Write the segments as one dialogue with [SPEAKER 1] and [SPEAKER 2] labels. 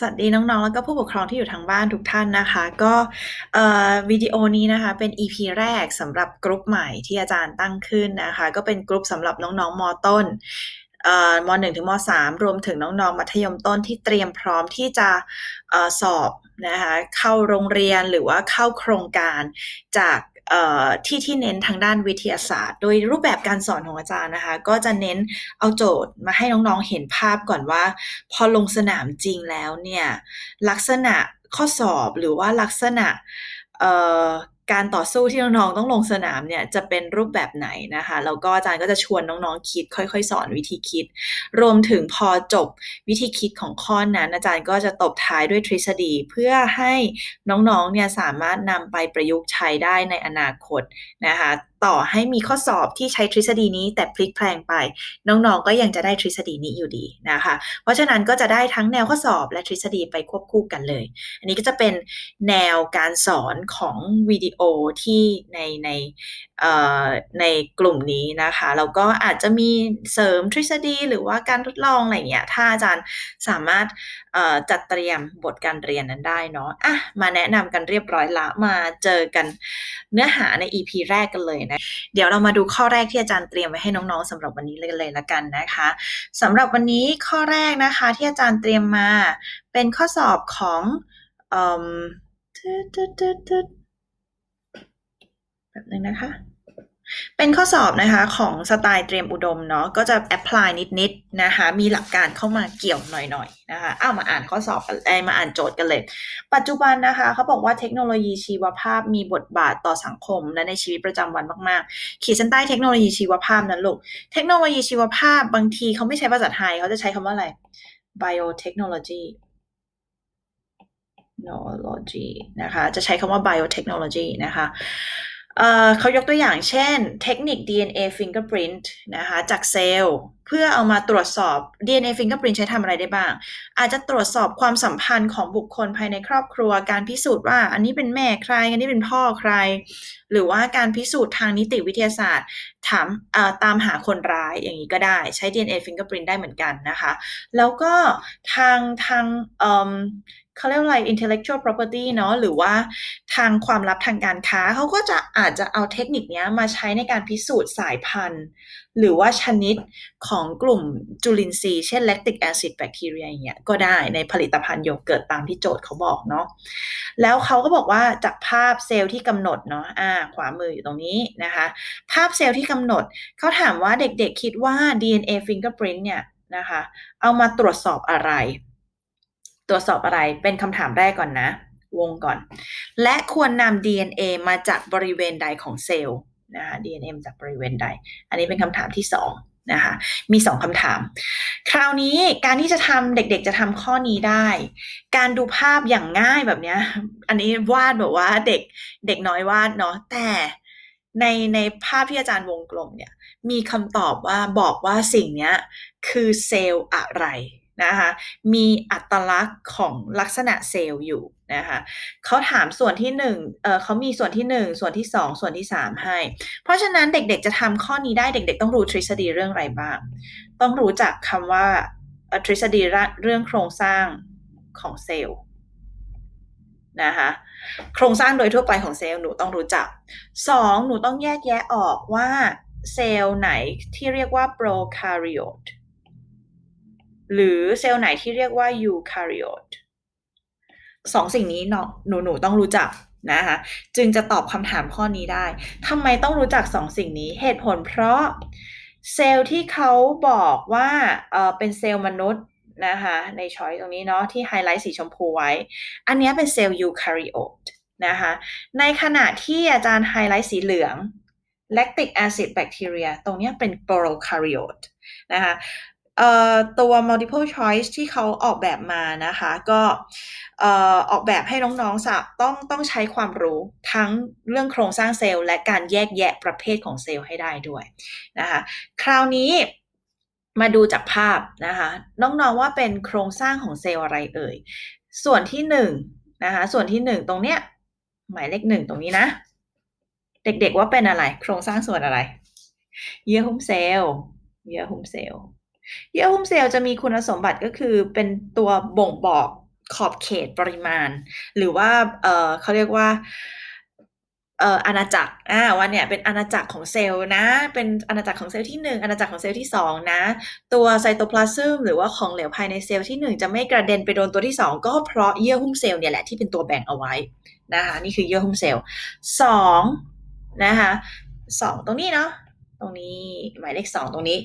[SPEAKER 1] สวัสดีน้องๆ แล้วก็ผู้ปกครองที่อยู่ทางบ้านทุกท่านนะคะ ก็วิดีโอนี้นะคะเป็น EP แรกสำหรับกลุ่มใหม่ที่อาจารย์ตั้งขึ้นนะคะ ก็เป็นกลุ่มสำหรับน้องๆมต้นม .1 ถึงม .3 รวมถึงน้องๆ มัธยมต้นที่เตรียมพร้อมที่จะสอบนะคะเข้าโรงเรียนหรือว่าเข้าโครงการจาก ที่ที่เน้นทางด้านวิทยาศาสตร์ โดยรูปแบบการสอนของอาจารย์นะคะ ก็จะเน้นเอาโจทย์มาให้น้องๆเห็นภาพก่อนว่า พอลงสนามจริงแล้วเนี่ยลักษณะข้อสอบหรือว่าลักษณะ การต่อสู้ที่น้องๆต้องลงสนามเนี่ยจะเป็นรูปแบบไหนนะคะแล้วก็อาจารย์ก็จะชวนน้องๆคิด ค่อย ๆ สอนวิธีคิด รวมถึงพอจบวิธีคิดของข้อนั้น อาจารย์ก็จะตบท้ายด้วยทฤษฎี เพื่อให้น้องๆเนี่ยสามารถนำไปประยุกต์ใช้ได้ในอนาคตนะคะต่อให้มีข้อสอบที่ใช้ทฤษฎีนี้แต่พลิกแพลงไป น้องๆ ก็ยังจะได้ทฤษฎีนี้อยู่ดีนะคะ เพราะฉะนั้นก็จะได้ทั้งแนวข้อสอบและทฤษฎีไปควบคู่กันเลย อันนี้ก็จะเป็นแนวการสอนของวิดีโอที่ในใน ในกลุ่มนี้นะคะแล้วก็อาจจะมีเสริมทฤษฎีหรือว่าการทดลองอะไรเงี้ยถ้าอาจารย์สามารถจัดเตรียมบทการเรียนนั้นได้เนาะอะมาแนะนำกันเรียบร้อยละมาเจอกันเนื้อหาใน EP แรกกันเลยนะเดี๋ยวเรามาดูข้อแรกที่อาจารย์เตรียมไว้ให้น้องๆสำหรับวันนี้เลยเลยละกันนะคะสำหรับวันนี้ข้อแรกนะคะที่อาจารย์เตรียมมาเป็นข้อสอบของ แบบนึงนะคะ เป็นข้อสอบนะคะของสไตล์เตรียมอุดมเนาะก็จะแอพพลายนิดๆนะคะ มีหลักการเข้ามาเกี่ยวหน่อยๆนะคะเอามาอ่านข้อสอบกันมาอ่านโจทย์กันเลย ปัจจุบันนะคะเขาบอกว่าเทคโนโลยีชีวภาพมีบทบาทต่อสังคม และในชีวิตประจำวันมากๆ ขีดเส้นใต้เทคโนโลยีชีวภาพนั้นลูกเทคโนโลยีชีวภาพบางทีเขาไม่ใช้ภาษาไทยเขาจะใช้คำว่าอะไร biotechnology technology นะคะ จะใช้คำว่า biotechnology นะคะ เขายกตัวอย่างเช่น เทคนิค DNA fingerprint นะคะ จากเซลล์เพื่อเอามาตรวจสอบ DNA fingerprint ใช้ทำอะไรได้บ้าง อาจจะตรวจสอบความสัมพันธ์ของบุคคลภายในครอบครัว การพิสูจน์ว่าอันนี้เป็นแม่ใคร อันนี้เป็นพ่อใคร หรือว่าการพิสูจน์ทางนิติวิทยาศาสตร์ถามตามหาคนร้ายอย่างนี้ก็ได้ใช้ DNA fingerprint ได้เหมือนกันนะคะ แล้วก็ทางทาง เขาเรียกอะไร intellectual property เนาะหรือว่าทางความลับทางการค้า เขาก็จะอาจจะเอาเทคนิคนี้มาใช้ในการพิสูจน์สายพันธุ์ หรือว่าชนิดของกลุ่มจุลินทรีย์เช่น lactic acid bacteria อย่างเงี้ยก็ได้ในผลิตภัณฑ์โยเกิร์ตตามที่โจทย์เขาบอกเนาะแล้วเขาก็บอกว่าจากภาพเซลล์ที่กำหนดเนาะอ่าขวามืออยู่ตรงนี้นะคะ ภาพเซลล์ที่กำหนดเขาถามว่าเด็กๆคิดว่า DNA fingerprint เนี่ยนะคะ เอามาตรวจสอบอะไร ตรวจสอบอะไรเป็นคำถามแรกก่อนนะ วงก่อน และควรนำ DNA มาจากบริเวณใดของเซลล์นะคะ DNA จากบริเวณใด อันนี้เป็นคำถามที่2นะคะมี2คำถาม คราวนี้การที่จะทำเด็กๆจะทำข้อนี้ได้ การดูภาพอย่างง่ายแบบนี้อันนี้วาดแบบว่าเด็กเด็กน้อยวาดเนาะแต่ในในภาพที่อาจารย์วงกลมเนี่ยมีคำตอบว่าบอกว่าสิ่งนี้คือเซลล์อะไร นะคะมีอัตลักษณ์ของลักษณะเซลล์อยู่นะคะเขาถามส่วนที่1เออเขามีส่วนที่ 1 ส่วนที่ 2 ส่วนที่ 3 ให้ เพราะฉะนั้นเด็กๆจะทำข้อนี้ได้เด็กๆ ต้องรู้ทฤษฎีเรื่องอะไรบ้าง ต้องรู้จักคำว่าทฤษฎีเรื่องโครงสร้างของเซลล์นะคะโครงสร้างโดยทั่วไปของเซลล์หนูต้องรู้จัก 2. หนูต้องแยกแยะออกว่าเซลล์ไหนที่เรียกว่าโปรคาริโอต หรือเซลล์ไหนที่เรียกว่ายูคาริโอตสองสิ่งนี้เนาะหนูหนูต้องรู้จักนะคะจึงจะตอบคำถามข้อนี้ได้ทำไมต้องรู้จักสองสิ่งนี้เหตุผลเพราะเซลล์ที่เขาบอกว่าเออเป็นเซลล์มนุษย์นะคะในช้อยตรงนี้เนาะที่ไฮไลท์สีชมพูไว้ อันนี้เป็นเซลล์ยูคาริโอตนะคะในขณะที่อาจารย์ไฮไลท์สีเหลือง lactic acid bacteria ตรงนี้เป็นโปรคา ริโอตัว multiple choice ที่เขาออกแบบมานะคะ ก็ออกแบบให้น้องๆสับต้องต้องใช้ความรู้ทั้งเรื่องโครงสร้างเซลล์และการแยกแยะประเภทของเซลล์ให้ได้ด้วยนะคะคราวนี้มาดูจากภาพนะคะน้องๆว่าเป็นโครงสร้างของเซลล์อะไรเอ่ย ส่วนที่หนึ่งนะคะส่วนที่หนึ่งตรงเนี้ยหมายเลขหนึ่งตรงนี้นะ เด็กๆว่าเป็นอะไร โครงสร้างส่วนอะไร เยื่อหุ้มเซลล์เยื่อหุ้มเซลล์ เยื่อหุ้มเซลล์จะมีคุณสมบัติก็คือเป็นตัวบ่งบอกขอบเขตปริมาณ หรือว่าเออเขาเรียกว่าเอ่ออาณาจักรอ่าวันเนี่ยเป็นอาณาจักรของเซลล์นะ เป็นอาณาจักรของเซลล์ที่1อาณาจักรของเซลล์ที่2นะ ตัวไซโตพลาซึมหรือว่าของเหลวภายในเซลล์ที่ 1 จะไม่กระเด็นไปโดนตัวที่ 2 ก็เพราะเยื่อหุ้มเซลล์เนี่ยแหละที่เป็นตัวแบ่งเอาไว้นะคะนี่คือเยื่อหุ้มเซลล์2นะคะ2ตรงนี้เนาะ ตรงนี้หมายเลข2ตรงนี้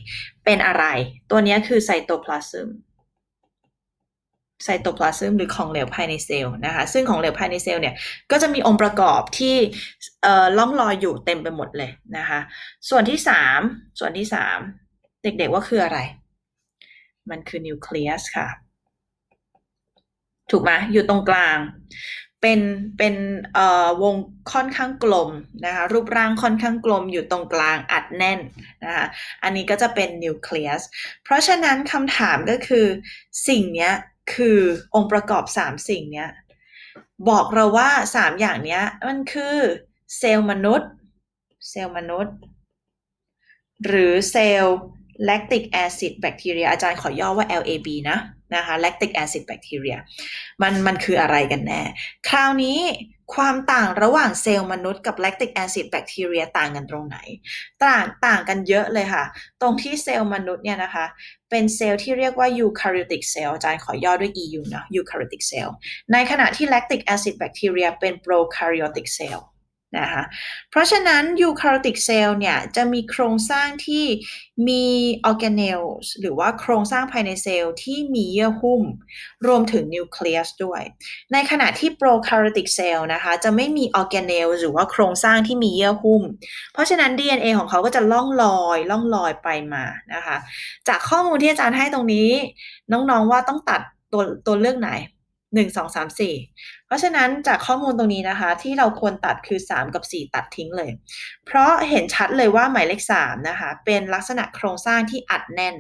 [SPEAKER 1] เป็นอะไร ตัวนี้คือไซโตพลาซึมไซโตพลาซึมหรือของเหลวภายในเซลล์นะคะ ซึ่งของเหลวภายในเซลล์เนี่ยก็จะมีองค์ประกอบที่ล่องลอยอยู่เต็มไปหมดเลยนะคะ ส่วนที่สามส่วนที่สามเด็กๆว่าคืออะไร มันคือนิวเคลียสค่ะ ถูกไหมอยู่ตรงกลาง เป็นเป็นวงค่อนข้างกลมนะคะรูปร่างค่อนข้างกลมอยู่ตรงกลางอัดแน่นนะคะอันนี้ก็จะเป็นนิวเคลียสเพราะฉะนั้นคำถามก็คือสิ่งนี้คือองค์ประกอบสามสิ่งนี้บอกเราว่าสามอย่างนี้มันคือเซลล์มนุษย์เซลล์มนุษย์ หรือเซลล์แลคติกแอซิดแบคทีเรียอาจารย์ขอย่อว่า LAB นะ นะคะแลคติกแอซิดแบคทีเรียมันมันคืออะไรกันแน่ คราวนี้ความต่างระหว่างเซลล์มนุษย์กับแลคติกแอซิดแบคทีเรียต่างกันตรงไหน ต่างต่างกันเยอะเลยค่ะ ตรงที่เซลล์มนุษย์เนี่ยนะคะ เป็นเซลล์ที่เรียกว่า eukaryotic cell อาจารย์ขอย่อด้วย EU นะ eukaryotic cell ในขณะที่ lactic acid bacteria เป็น prokaryotic cell นะคะเพราะฉะนั้น eukaryotic cell เนี่ยจะมีโครงสร้างที่มี organelles หรือว่าโครงสร้างภายในเซลล์ที่มีเยื่อหุ้ม รวมถึงนิวเคลียสด้วย ในขณะที่ prokaryotic cell นะคะจะไม่มี organelles หรือว่าโครงสร้างที่มีเยื่อหุ้ม เพราะฉะนั้น DNA ของเขาก็จะล่องลอยล่องลอยไปมานะคะจากข้อมูลที่อาจารย์ให้ตรงนี้ น้องๆว่าต้องตัดตัวตัวเลือกไหน หนึ่งสองสามสี่เพราะฉะนั้นจากข้อมูลตรงนี้นะคะ ที่เราควรตัดคือ3กับ4ตัดทิ้งเลย เพราะเห็นชัดเลยว่าหมายเลข3นะคะเป็นลักษณะโครงสร้างที่อัดแน่น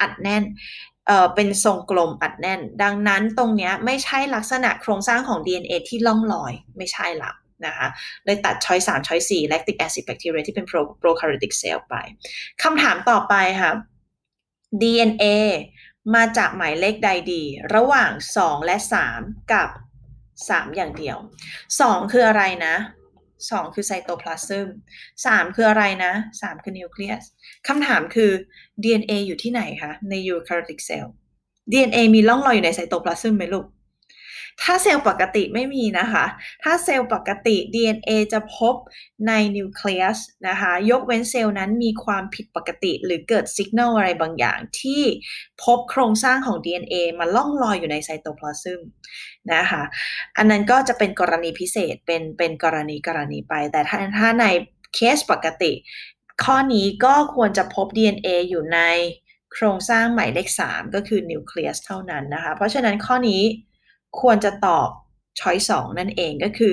[SPEAKER 1] อัดแน่นเอ่อเป็นทรงกลมอัดแน่น ดังนั้นตรงนี้ไม่ใช่ลักษณะโครงสร้างของ DNA ที่ล่องลอยไม่ใช่ละนะคะเลยตัดช้อย3ช้อย4 lactic acid bacteria ที่เป็น pro prokaryotic cell ไปคำถามต่อไปค่ะ DNA มาจากหมายเลขใดดี ระหว่าง 2 และ 3 กับ 3 อย่างเดียว 2 คืออะไรนะ 2 คือไซโตพลาซึม3 คืออะไรนะ 3 คือนิวเคลียสคำถามคือ DNA อยู่ที่ไหนคะ ในยูคาริติกเซลล์ DNA มีร่องรอยอยู่ในไซโตพลาซึมไหมลูก ถ้าเซลล์ปกติไม่มีนะคะ ถ้าเซลล์ปกติ DNA จะพบในนิวเคลียสนะคะ ยกเว้นเซลล์นั้นมีความผิดปกติหรือเกิดสัญญาณอะไรบางอย่างที่พบโครงสร้างของ DNA มาล่องลอยอยู่ในไซโตพลาซึมนะคะ อันนั้นก็จะเป็นกรณีพิเศษ เป็น เป็นกรณีกรณีไป แต่ถ้าถ้าในเคสปกติ ข้อนี้ก็ควรจะพบ DNA อยู่ในโครงสร้างหมายเลข 3 ก็คือนิวเคลียสเท่านั้นนะคะ เพราะฉะนั้นข้อนี้ ควรจะตอบช้อยสองนั่นเองก็คือ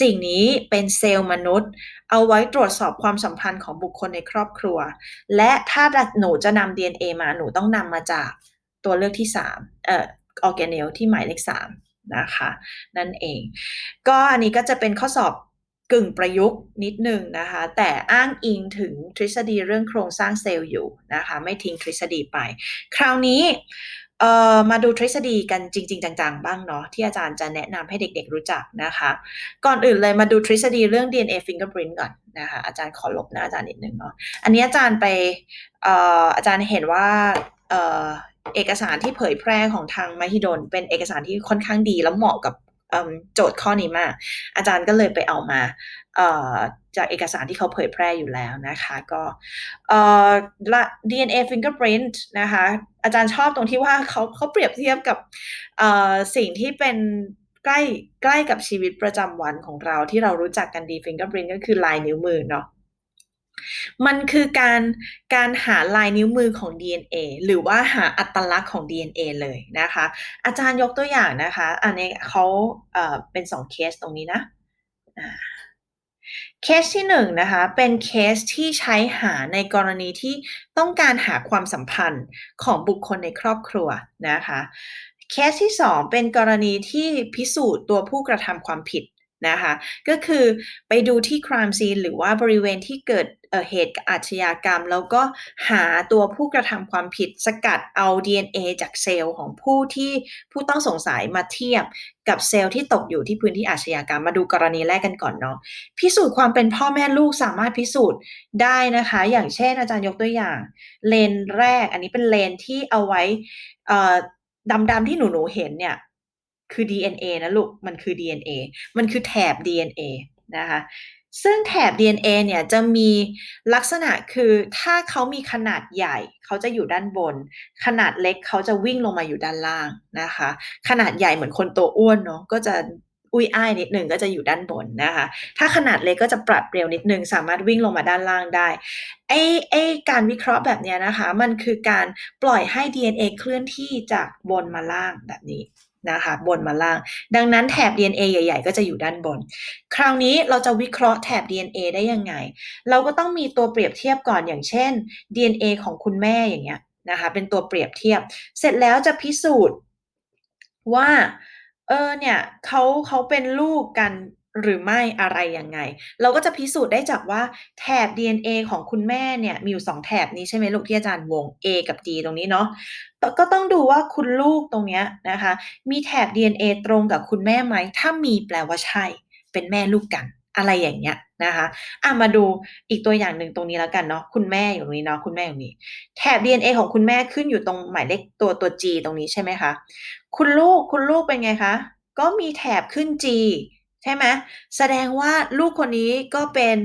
[SPEAKER 1] สิ่งนี้เป็นเซลล์มนุษย์ เอาไว้ตรวจสอบความสัมพันธ์ของบุคคลในครอบครัว และถ้าหนูจะนำ DNA มาหนูต้องนำมาจากตัวเลือกที่3เอ่อออร์แกเนลที่หมายเลข3นะคะ นั่นเอง ก็อันนี้ก็จะเป็นข้อสอบกึ่งประยุกต์นิดหนึ่งนะคะ แต่อ้างอิงถึงทฤษฎีเรื่องโครงสร้างเซลล์อยู่นะคะ ไม่ทิ้งทฤษฎีไป คราวนี้ อ่อมาดูทฤษฎีกันจริง ๆ จัง ๆ บ้างเนาะที่อาจารย์จะแนะนำให้เด็ก ๆ รู้จักนะคะ ก่อนอื่นเลยมาดูทฤษฎีเรื่อง DNA fingerprint ก่อนนะคะอาจารย์ขอลบหน้าอาจารย์นิดนึงเนาะอันนี้อาจารย์ไปเอ่ออาจารย์เห็นว่าเอ่อเอกสารที่เผยแพร่ของทางมหิดล เป็นเอกสารที่ค่อนข้างดีแล้วเหมาะกับโจทย์ข้อนี้มาก อาจารย์ก็เลยไปเอามา จากเอกสารที่เขาเผยแพร่อยู่แล้วนะคะก็ DNA fingerprint นะคะอาจารย์ชอบตรงที่ว่าเขาเขาเปรียบเทียบกับสิ่งที่เป็นใกล้ใกล้กับชีวิตประจำวันของเราที่เรารู้จักกันดี fingerprint ก็คือลายนิ้วมือเนาะมันคือการการหาลายนิ้วมือของ DNA หรือว่าหาอัตลักษณ์ของ DNA เลยนะคะ อาจารย์ยกตัวอย่างนะคะ อันนี้เขาเเป็นสองเคสตรงนี้นะ เคสที่1นนะคะเป็นเคสที่ใช้หาในกรณีที่ต้องการหาความสัมพันธ์ของบุคคลในครอบครัวนะคะเคสที่ 2 เป็นกรณีที่พิสูจน์ตัวผู้กระทำความผิด นะคะ ก็คือไปดูที่ crime scene หรือว่าบริเวณที่เกิดเหตุอาชญากรรม แล้วก็หาตัวผู้กระทำความผิดสกัดเอา DNA จากเซลล์ของผู้ที่ผู้ต้องสงสัยมาเทียบกับเซลล์ที่ตกอยู่ที่พื้นที่อาชญากรรมมาดูกรณีแรกกันก่อนเนาะพิสูจน์ความเป็นพ่อแม่ลูกสามารถพิสูจน์ได้นะคะ อย่างเช่นอาจารย์ยกตัวอย่าง เลนแรก อันนี้เป็นเลนที่เอาไว้ดำๆที่หนูๆเห็นเนี่ย คือ DNA นะลูก มันคือ DNA มันคือแถบ DNA นะคะ ซึ่งแถบ DNA เนี่ยจะมีลักษณะคือถ้าเขามีขนาดใหญ่ เขาจะอยู่ด้านบน ขนาดเล็กเขาจะวิ่งลงมาอยู่ด้านล่างนะคะ ขนาดใหญ่เหมือนคนตัวอ้วนเนาะก็จะอุ้ยอ้ายนิดหนึ่งก็จะอยู่ด้านบนนะคะ ถ้าขนาดเล็กก็จะปรับเร็วนิดหนึ่งสามารถวิ่งลงมาด้านล่างได้ ไอ้ไอ้การวิเคราะห์แบบนี้นะคะ มันคือการปล่อยให้ DNA เคลื่อนที่จากบนมาล่างแบบนี้ นะคะบนมาล่าง ดังนั้นแถบ DNA ใหญ่ ๆ ก็จะอยู่ด้านบน คราวนี้เราจะวิเคราะห์แถบ DNA ได้ยังไง เราก็ต้องมีตัวเปรียบเทียบก่อนอย่างเช่น DNA ของคุณแม่อย่างเงี้ยนะคะเป็นตัวเปรียบเทียบ เสร็จแล้วจะพิสูจน์ว่าเออเนี่ยเขาเขาเป็นลูกกัน หรือไม่อะไรยังไง เราก็จะพิสูจน์ได้จากว่าแถบ DNA ของคุณแม่เนี่ยมีอยู่สองแถบนี้ใช่ไหมลูกที่อาจารย์วง A กับ D ตรงนี้เนาะก็ต้องดูว่าคุณลูกตรงเนี้ยนะคะ มีแถบ DNA ตรงกับคุณแม่ไหม ถ้ามีแปลว่าใช่ เป็นแม่ลูกกันอะไรอย่างเงี้ยนะคะอะมาดูอีกตัวอย่างหนึ่งตรงนี้แล้วกันเนาะคุณแม่อยู่ตรงนี้เนาะคุณแม่อยู่นี้ แถบ DNA ของคุณแม่ขึ้นอยู่ตรงหมายเลขตัวตัว G ตรงนี้ใช่ไหมคะ คุณลูกคุณลูกเป็นไงคะ ก็มีแถบขึ้น G ใช่ไหมแสดงว่าลูกคนนี้ก็เป็น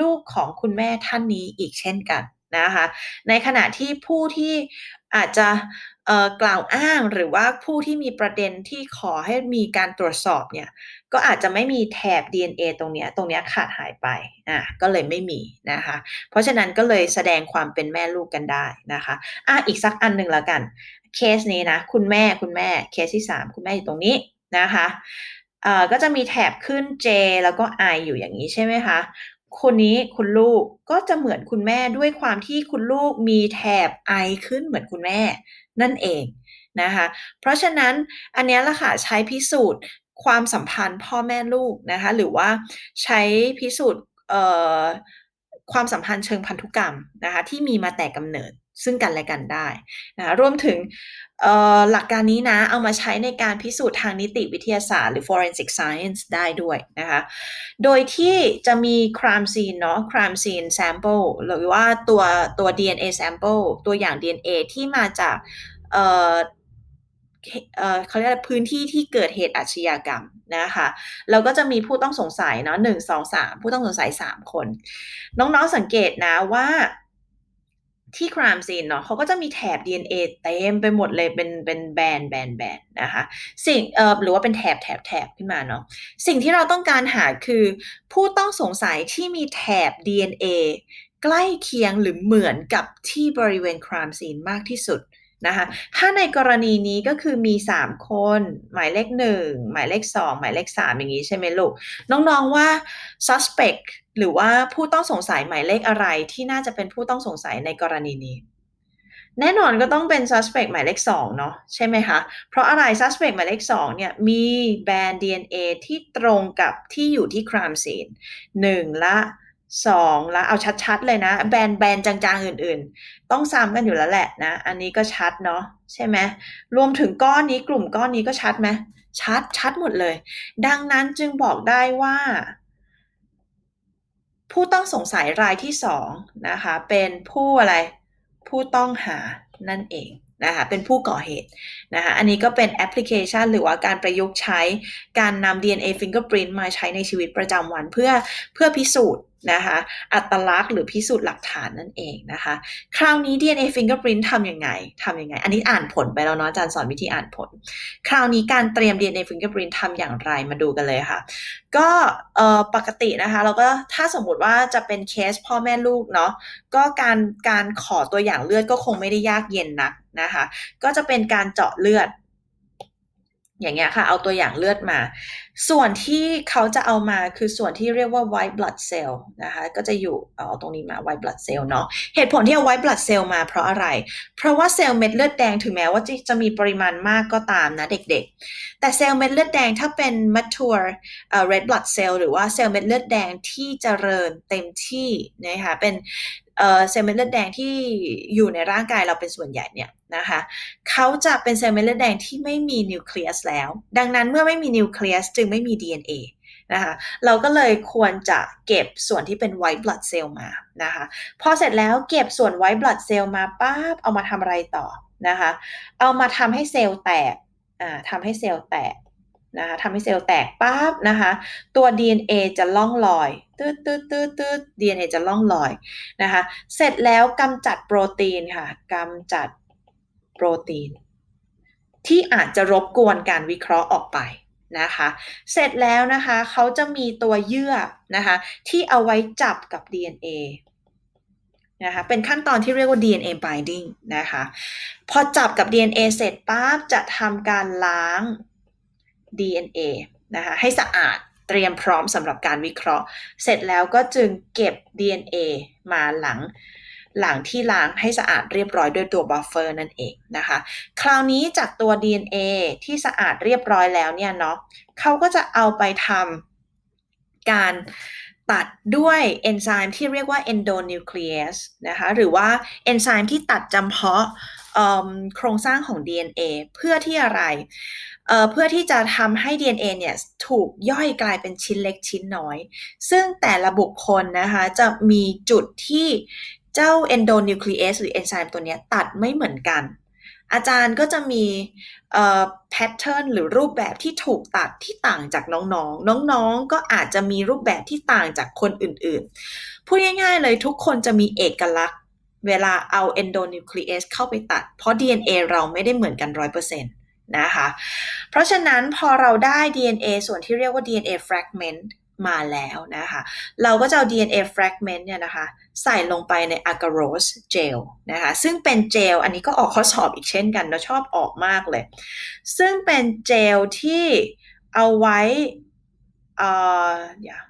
[SPEAKER 1] ลูกของคุณแม่ท่านนี้อีกเช่นกันนะคะ ในขณะที่ผู้ที่อาจจะกล่าวอ้างหรือว่าผู้ที่มีประเด็นที่ขอให้มีการตรวจสอบเนี่ยก็อาจจะไม่มีแถบ DNA ตรงนี้ตรงนี้ขาดหายไปอะก็เลยไม่มีนะคะ เพราะฉะนั้นก็เลยแสดงความเป็นแม่ลูกกันได้นะคะอะอีกสักอันหนึ่งแล้วกัน เคสนี้นะ คุณแม่คุณแม่เคสที่ 3 คุณแม่อยู่ตรงนี้นะคะ ก็จะมีแถบขึ้น J แล้วก็ I อยู่อย่างนี้ใช่ไหมคะ คนนี้คุณลูกก็จะเหมือนคุณแม่ด้วยความที่คุณลูกมีแถบ I ขึ้นเหมือนคุณแม่ นั่นเองนะคะ เพราะฉะนั้นอันนี้ละค่ะใช้พิสูจน์ความสัมพันธ์พ่อแม่ลูกนะคะ หรือว่าใช้พิสูจน์ความสัมพันธ์เชิงพันธุกรรมนะคะที่มีมาแต่กำเนิด ซึ่งกันและกันได้นะรวมถึงหลักการนี้นะเอามาใช้ในการพิสูจน์ทางนิติวิทยาศาสตร์หรือ forensic science ได้ด้วยนะคะ โดยที่จะมี crime scene เนาะ crime scene sample หรือว่าตัวตัว DNA sample ตัวอย่าง DNA ที่มาจากเเขาเรียกพื้นที่ที่เกิดเหตุอาชญากรรมนะคะเราก็จะมีผู้ต้องสงสัยเนาะหนึ่งสองสามผู้ต้องสงสัยสามคน น้องๆสังเกตนะว่า ที่ครามซีนเนาะเขาก็จะมีแถบ DNA เต็มไปหมดเลยเป็นเป็นแบนแบนแบนนะคะสิ่งเอ่อหรือว่าเป็นแถบแถบแถบขึ้นมาเนาะสิ่งที่เราต้องการหาคือผู้ต้องสงสัยที่มีแถบ DNA ใกล้เคียงหรือเหมือนกับที่บริเวณครามซีนมากที่สุด นะคะถ้าในกรณีนี้ก็คือมี 3 คน หมายเลข 1 หมายเลข 2 หมายเลข 3 อย่างนี้ใช่ไหมลูก น้องๆว่า suspect หรือว่าผู้ต้องสงสัยหมายเลขอะไรที่น่าจะเป็นผู้ต้องสงสัยในกรณีนี้ แน่นอนก็ต้องเป็น suspect หมายเลข 2 เนาะใช่ไหมคะ เพราะอะไร suspect หมายเลข 2 เนี่ย มีแบรนด์ DNA ที่ตรงกับที่อยู่ที่ crime scene 1ละ สองแล้วเอาชัดๆเลยนะ แบรนด์แบรนด์จางๆอื่นๆ ต้องซ้ำกันอยู่แล้วแหละนะ อันนี้ก็ชัดเนาะใช่ไหมรวมถึงก้อนนี้กลุ่มก้อนนี้ก็ชัดไหมชัดชัดหมดเลย ดังนั้นจึงบอกได้ว่า ผู้ต้องสงสัยรายที่สองนะคะ เป็นผู้อะไรผู้ต้องหานั่นเองนะคะเป็นผู้ก่อเหตุนะคะอันนี้ก็เป็นแอปพลิเคชันหรือว่าการประยุกต์ใช้การนำ DNA fingerprint มาใช้ในชีวิตประจำวันเพื่อเพื่อพิสูจน์ นะคะอัตลักษณ์หรือพิสูจน์หลักฐานนั่นเองนะคะ คราวนี้ DNA fingerprint ทำยังไงทำยังไง อันนี้อ่านผลไปแล้วเนาะอาจารย์สอนวิธีอ่านผล คราวนี้การเตรียม DNA fingerprint ทำอย่างไรมาดูกันเลยค่ะ ก็ปกตินะคะเราก็ถ้าสมมติว่าจะเป็นเคสพ่อแม่ลูกเนาะก็การการขอตัวอย่างเลือดก็คงไม่ได้ยากเย็นนักนะคะ ก็จะเป็นการเจาะเลือด อย่างเงี้ยค่ะ เอาตัวอย่างเลือดมา ส่วนที่เขาจะเอามาคือส่วนที่เรียกว่า white blood cell นะคะ ก็จะอยู่เอาตรงนี้มา white blood cell เนาะ เหตุผลที่เอา white blood cell มาเพราะอะไร เพราะว่าเซลล์เม็ดเลือดแดงถึงแม้ว่าจะมีปริมาณมากก็ตามนะเด็กๆ แต่เซลล์เม็ดเลือดแดงถ้าเป็น mature red blood cell หรือว่าเซลล์เม็ดเลือดแดงที่เจริญเต็มที่นะคะ เป็นเซลล์เม็ดเลือดแดงที่อยู่ในร่างกายเราเป็นส่วนใหญ่เนี่ย นะคะเขาจะเป็นเซลล์เม็ดเลือดแดงที่ไม่มีนิวเคลียสแล้ว ดังนั้นเมื่อไม่มีนิวเคลียสจึงไม่มี DNA นะคะเราก็เลยควรจะเก็บส่วนที่เป็น white blood cell มานะคะพอเสร็จแล้วเก็บส่วน white blood cell มาปั๊บเอามาทำอะไรต่อนะคะเอามาทำให้เซลล์แตกอ่าทำให้เซลล์แตกนะคะทำให้เซลล์แตกปั๊บนะคะตัว DNA จะล่องลอยตืดตืดตืดตืด DNA จะล่องลอยนะคะเสร็จแล้วกำจัดโปรตีนค่ะกำจัด โปรตีน ที่อาจจะรบกวนการวิเคราะห์ออกไปนะคะ เสร็จแล้วนะคะเขาจะมีตัวเยื่อนะคะที่เอาไว้จับกับ DNA นะคะเป็นขั้นตอนที่เรียกว่า DNA binding นะคะพอจับกับ DNA เสร็จปั๊บจะทำการล้าง DNA นะคะให้สะอาดเตรียมพร้อมสำหรับการวิเคราะห์ เสร็จแล้วก็จึงเก็บ DNA มาหลัง หลังที่ล้างให้สะอาดเรียบร้อยด้วยตัวบัฟเฟอร์นั่นเองนะคะ คราวนี้จากตัว DNA ที่สะอาดเรียบร้อยแล้วเนี่ยเนาะเขาก็จะเอาไปทำการตัดด้วยเอนไซม์ที่เรียกว่า endonuclease นะคะหรือว่าเอนไซม์ที่ตัดจำเพาะโครงสร้างของ DNA เพื่อที่อะไรเเพื่อที่จะทำให้ DNA เนี่ยถูกย่อยกลายเป็นชิ้นเล็กชิ้นน้อย ซึ่งแต่ละบุคคลนะคะจะมีจุดที่ เจ้า endonuclease หรือเอนไซม์ตัวนี้ตัดไม่เหมือนกัน อาจารย์ก็จะมีแพทเทิร์นหรือรูปแบบที่ถูกตัดที่ต่างจากน้องๆ น้องๆ ก็อาจจะมีรูปแบบที่ต่างจากคนอื่นๆ พูดง่ายๆเลยทุกคนจะมีเอกลักษณ์ เวลาเอา endonuclease เข้าไปตัด เพราะ DNA เราไม่ได้เหมือนกัน 100%นะคะ เพราะฉะนั้นพอเราได้ DNA ส่วนที่เรียกว่า DNA fragment มาแล้วนะคะ เราก็จะเอา DNA fragment เนี่ยนะคะ ใส่ลงไปใน agarose gel นะคะ ซึ่งเป็นเจล อันนี้ก็ออกข้อสอบอีกเช่นกัน เราชอบออกมากเลย ซึ่งเป็นเจลที่เอาไว้เอ่อเดี๋ยว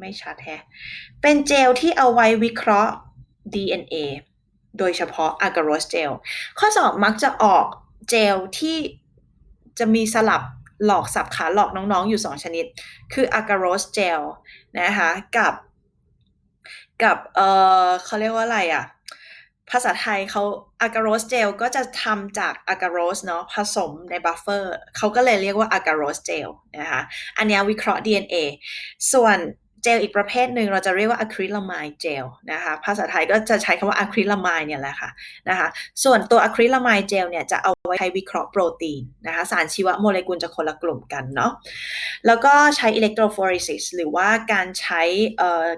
[SPEAKER 1] ไม่ชัดแฮะ เป็นเจลที่เอาไว้วิเคราะห์ DNA โดยเฉพาะ agarose gel ข้อสอบมักจะออกเจลที่จะมีสลับ หลอกสับขาหลอกน้องๆ อยู่ 2 ชนิด คืออะการอสเจลนะคะกับกับเออเขาเรียกว่าอะไรอะ่ะภาษาไทยเขาอะการอสเจลก็จะทำจากอะการอสเนาะผสมในบัฟเฟอร์เขาก็เลยเรียกว่าอะการอสเจลนะคะอันนี้วิเคราะห์ DNA ส่วน เจลอีกประเภทหนึ่งเราจะเรียกว่าอะคริลามายเจลนะคะภาษาไทยก็จะใช้คำว่าอะคริลามายเนี่ยแหละค่ะนะคะส่วนตัวอะคริลามายเจลเนี่ยจะเอาไว้ใช้วิเคราะห์โปรตีนนะคะสารชีวโมเลกุลจะคนละกลุ่มกันเนาะแล้วก็ใช้อิเล็กโทรฟอเรซิสหรือว่าการใช้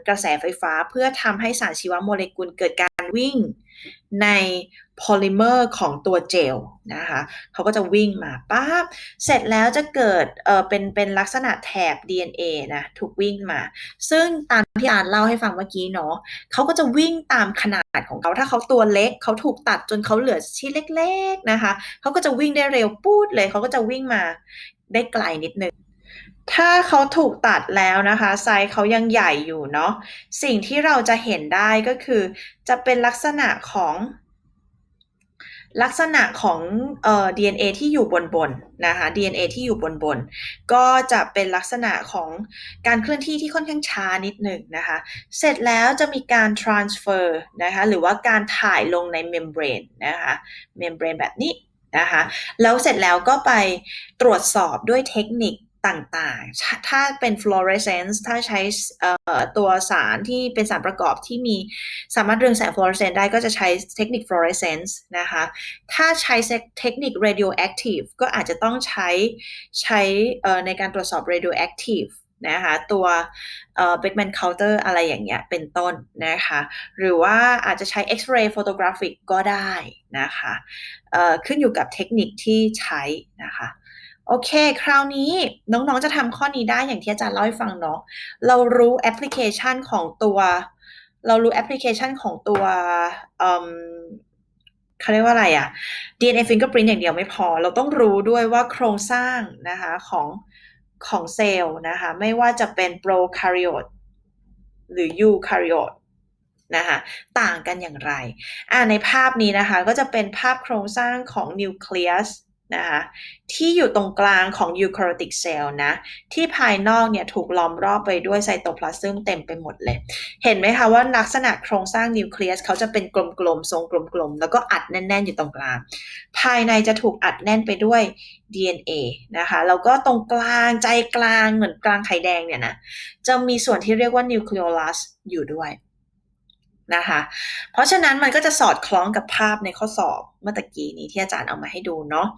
[SPEAKER 1] กระแสไฟฟ้าเพื่อทำให้สารชีวโมเลกุลเกิดการวิ่งใน โพลิเมอร์ของตัวเจลนะคะเขาก็จะวิ่งมาปั๊บเสร็จแล้วจะเกิดเออเป็นเป็นลักษณะแถบ DNA นะถูกวิ่งมา ซึ่งตามที่อ่านเล่าให้ฟังเมื่อกี้เนาะเขาก็จะวิ่งตามขนาดของเขาถ้าเขาตัวเล็กเขาถูกตัดจนเขาเหลือชิ้นเล็กๆนะคะเขาก็จะวิ่งได้เร็วปูดเลยเขาก็จะวิ่งมาได้ไกลนิดนึงถ้าเขาถูกตัดแล้วนะคะไซส์เขายังใหญ่อยู่เนาะสิ่งที่เราจะเห็นได้ก็คือ จะเป็นลักษณะของ ลักษณะของเอ่อ DNA ที่อยู่บนบนนะคะ DNA ที่อยู่บนบนก็จะเป็นลักษณะของการเคลื่อนที่ที่ค่อนข้างช้านิดหนึ่งนะคะ เสร็จแล้วจะมีการ transfer นะคะหรือว่าการถ่ายลงในเมมเบรนนะคะ เมมเบรนแบบนี้นะคะ แล้วเสร็จแล้วก็ไปตรวจสอบด้วยเทคนิค ต่างๆ ถ้าเป็น fluorescence ถ้าใช้ตัวสารที่เป็นสารประกอบที่มีสามารถเรืองแสง fluorescence ได้ก็จะใช้เทคนิค fluorescence นะคะ ถ้าใช้เทคนิค radioactive ก็อาจจะต้องใช้ใช้ในการตรวจสอบ radioactive นะคะตัวเอ่อ Beckman counter อะไรอย่างเงี้ยเป็นต้นนะคะหรือว่าอาจจะใช้ X-ray photographic ก็ได้นะคะขึ้นอยู่กับเทคนิคที่ใช้นะคะ โอเค คราวนี้น้องๆจะทำข้อนี้ได้อย่างที่อาจารย์เล่าให้ฟังเนาะเรารู้แอปพลิเคชันของตัว เรารู้แอปพลิเคชันของตัวเขาเรียกว่าอะไรอะ DNA fingerprint อย่างเดียวไม่พอ เราต้องรู้ด้วยว่าโครงสร้างนะคะของของเซลล์นะคะ ไม่ว่าจะเป็น prokaryote หรือ eukaryote นะคะต่างกันอย่างไรอ่าในภาพนี้นะคะ ก็จะเป็นภาพโครงสร้างของนิวเคลียส นะคะที่อยู่ตรงกลางของยูคาริติกเซลล์นะ ที่ภายนอกเนี่ยถูกล้อมรอบไปด้วยไซโตพลาซึมเต็มไปหมดเลย เห็นไหมคะว่าลักษณะโครงสร้างนิวเคลียสเขาจะเป็นกลมๆ ทรงกลมๆ แล้วก็อัดแน่นๆ อยู่ตรงกลาง ภายในจะถูกอัดแน่นไปด้วย DNA นะคะแล้วก็ตรงกลางใจกลางเหมือนกลางไข่แดงเนี่ยนะจะมีส่วนที่เรียกว่านิวคลีโอลัสอยู่ด้วย นะคะ เพราะฉะนั้นมันก็จะสอดคล้องกับภาพในข้อสอบเมื่อตะกี้นี้ที่อาจารย์เอามาให้ดูเนาะ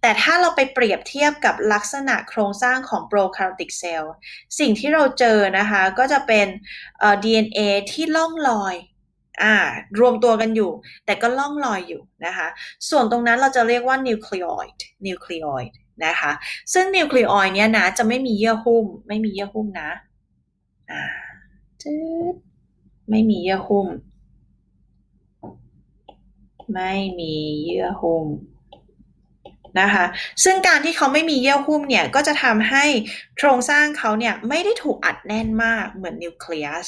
[SPEAKER 1] แต่ถ้าเราไปเปรียบเทียบกับลักษณะโครงสร้างของ prokaryotic cell สิ่งที่เราเจอนะคะก็จะเป็น DNA ที่ล่องลอยอ่ารวมตัวกันอยู่ แต่ก็ล่องลอยอยู่นะคะ ส่วนตรงนั้นเราจะเรียกว่า nucleoid nucleoid นะคะ ซึ่ง nucleoid เนี้ยนะจะไม่มีเยื่อหุ้ม ไม่มีเยื่อหุ้มนะ อ่าจืด ไม่มีเยื่อหุ้ม ไม่มีเยื่อหุ้มนะคะซึ่งการที่เขาไม่มีเยื่อหุ้มเนี่ยก็จะทำให้โครงสร้างเขาเนี่ยไม่ได้ถูกอัดแน่นมากเหมือนนิวเคลียส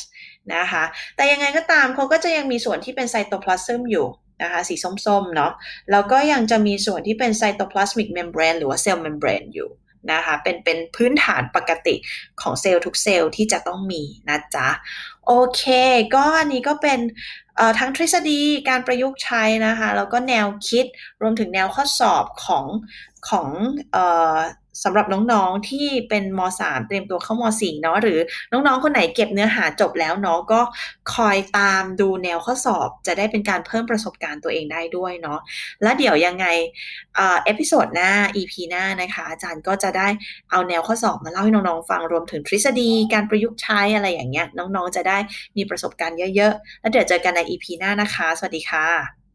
[SPEAKER 1] นะคะแต่ยังไงก็ตามเขาก็จะยังมีส่วนที่เป็นไซโตพลาซึมอยู่นะคะสีส้มๆเนาะแล้วก็ยังจะมีส่วนที่เป็นไซโตพลาสมิกเมมเบรนหรือว่าเซลล์เมมเบรนอยู่ นะคะเป็นเป็นพื้นฐานปกติของเซลล์ทุกเซลล์ที่จะต้องมีนะจ๊ะ โอเค ก็อันนี้ก็เป็นทั้งทฤษฎีการประยุกต์ใช้นะคะ แล้วก็แนวคิดรวมถึงแนวข้อสอบของของ สำหรับน้องๆที่เป็นม .3 เตรียมตัวเข้าม .4 เนาะหรือน้องๆ คนไหนเก็บเนื้อหาจบแล้วเนาะก็คอยตามดูแนวข้อสอบ จะได้เป็นการเพิ่มประสบการณ์ตัวเองได้ด้วยเนาะแล้วเดี๋ยวยังไงเอพิโซดหน้า EP หน้านะคะ อาจารย์ก็จะได้เอาแนวข้อสอบมาเล่าให้น้องๆฟังรวมถึงทฤษฎีการประยุกต์ใช้อะไรอย่างเงี้ยน้องๆ จะได้มีประสบการณ์เยอะๆ แล้วเดี๋ยวเจอกันใน EP หน้านะคะ สวัสดีค่ะ